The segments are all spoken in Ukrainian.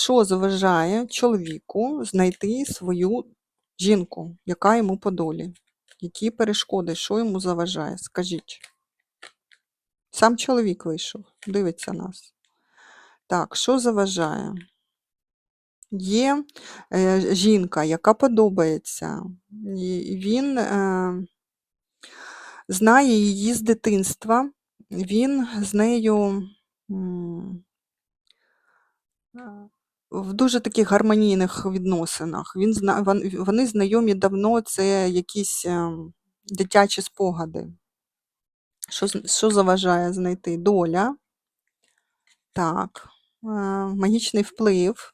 Що заважає чоловіку знайти свою жінку, яка йому по долі? Які перешкоди, що йому заважає? Скажіть. Сам чоловік вийшов, дивиться нас. Так, що заважає? Є е, жінка, яка подобається, і він е, знає її з дитинства, він з нею м, в дуже таких гармонійних відносинах. Він зна... вон- Вони знайомі давно, це якісь е, дитячі спогади. Що, що заважає знайти? Доля, так, е, магічний вплив,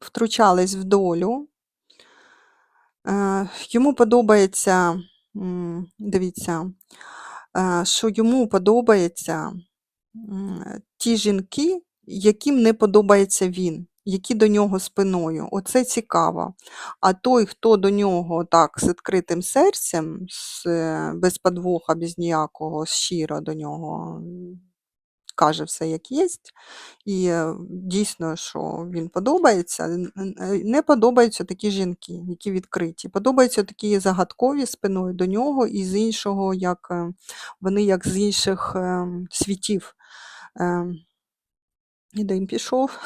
втручались в долю. Е, Йому подобається, дивіться, е, що йому подобається ті жінки, яким не подобається він, які до нього спиною. Оце цікаво. А той, хто до нього так з відкритим серцем, з, е, без подвоха, без ніякого, щиро до нього каже все як є, і е, дійсно, що він подобається, е, не подобаються такі жінки, які відкриті. Подобаються такі загадкові спиною до нього, і з іншого, як вони як з інших ем, світів. І де пішов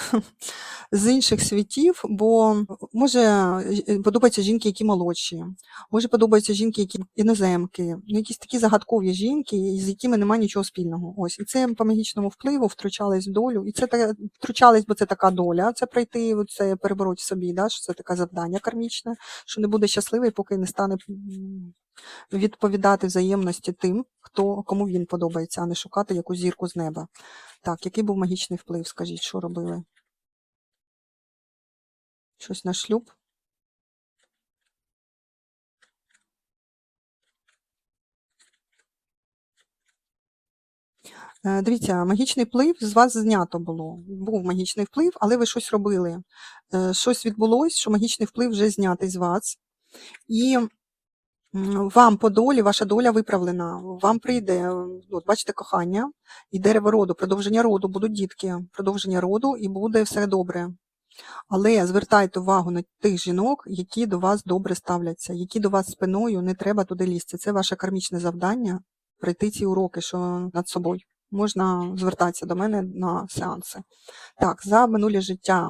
з інших світів, бо може е, подобаються жінки, які молодші, може подобаються жінки, які іноземки, ну якісь такі загадкові жінки, з якими немає нічого спільного. Ось і це по магічному впливу втручались в долю, і це та втручались, бо це така доля. Це пройти, це перебороть собі, да, що це таке завдання кармічне, що не буде щасливий, поки не стане відповідати взаємності тим, хто кому він подобається, а не шукати якусь зірку з неба. Так, який був магічний вплив? Скажіть, що робили? Щось на шлюб? Е, Дивіться, магічний вплив з вас знято було. Був магічний вплив, але ви щось робили. Е, Щось відбулось, що магічний вплив вже знятий з вас. І вам по долі, ваша доля виправлена. Вам прийде, е, от бачите, кохання і дерево роду, продовження роду, будуть дітки, продовження роду, і буде все добре. Але звертайте увагу на тих жінок, які до вас добре ставляться, які до вас спиною, не треба туди лізти. Це ваше кармічне завдання пройти ці уроки, що над собою. Можна звертатися до мене на сеанси. Так, за минуле життя